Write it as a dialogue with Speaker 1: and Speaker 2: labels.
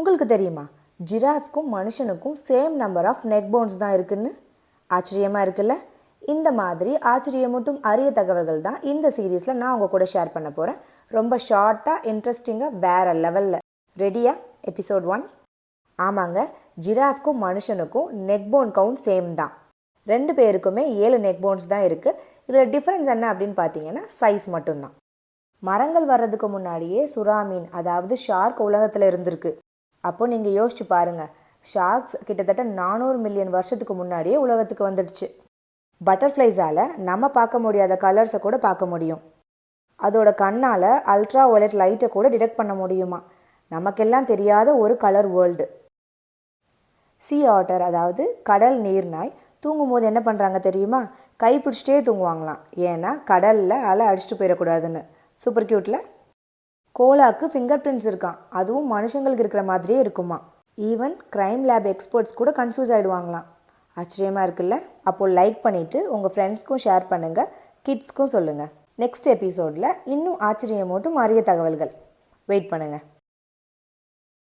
Speaker 1: உங்களுக்கு தெரியுமா? ஜிராஃப்க்கும் மனுஷனுக்கும் same number of neck bones தான் இருக்குன்னு. ஆச்சரியமாக இருக்குல்ல? இந்த மாதிரி ஆச்சரியமூட்டும் அரிய தகவல்கள் தான் இந்த சீரீஸில் நான் உங்கள் கூட ஷேர் பண்ண போகிறேன் ரொம்ப ஷார்ட்டாக இன்ட்ரெஸ்டிங்காக வேறு லெவலில் ரெடியா எபிசோட் ஒன் ஆமாங்க. ஜிராஃப்க்கும் மனுஷனுக்கும் நெக் போன் கவுண்ட் சேம் தான். ரெண்டு பேருக்குமே ஏழு நெக் போன்ஸ் தான் இருக்குது இதில் டிஃப்ரென்ஸ் என்ன அப்படின்னு பார்த்தீங்கன்னா சைஸ் மட்டும்தான். மரங்கள் வர்றதுக்கு முன்னாடியே சுறா மீன் அதாவது ஷார்க் உலகத்தில் இருந்திருக்கு. அப்போ நீங்கள் யோசிச்சு பாருங்க. ஷார்க்ஸ் கிட்டத்தட்ட நானூறு மில்லியன் வருஷத்துக்கு முன்னாடியே உலகத்துக்கு வந்துடுச்சு. பட்டர்ஃப்ளைஸால் நம்ம பார்க்க முடியாத கலர்ஸை கூட பார்க்க முடியும். அதோட கண்ணால் அல்ட்ரா ஒலட் லைட்டை கூட டிடெக்ட் பண்ண முடியுமா? நமக்கெல்லாம் தெரியாத ஒரு கலர் வேர்ல்டு சீ ஆட்டர் அதாவது கடல் நீர்நாய் தூங்கும்போது என்ன பண்ணுறாங்க தெரியுமா? கை பிடிச்சிட்டே தூங்குவாங்களாம். ஏன்னா கடலில் அலை அடிச்சுட்டு போயிடக்கூடாதுன்னு. சூப்பர் க்யூட்டில் கோலாக்கு ஃபிங்கர் பிரிண்ட்ஸ் இருக்கான் அதுவும் மனுஷங்களுக்கு இருக்கிற மாதிரியே இருக்குமா? ஈவன் க்ரைம் லேப் எக்ஸ்பர்ட்ஸ் கூட கன்ஃபியூஸ் ஆகிடுவாங்களாம் ஆச்சரியமாக இருக்குல்ல? அப்போது லைக் பண்ணிவிட்டு உங்கள் ஃப்ரெண்ட்ஸ்க்கும் ஷேர் பண்ணுங்கள் கிட்ஸ்க்கும் சொல்லுங்கள் நெக்ஸ்ட் எபிசோடில் இன்னும் ஆச்சரியமூட்டும் அரிய தகவல்கள். வெயிட் பண்ணுங்கள்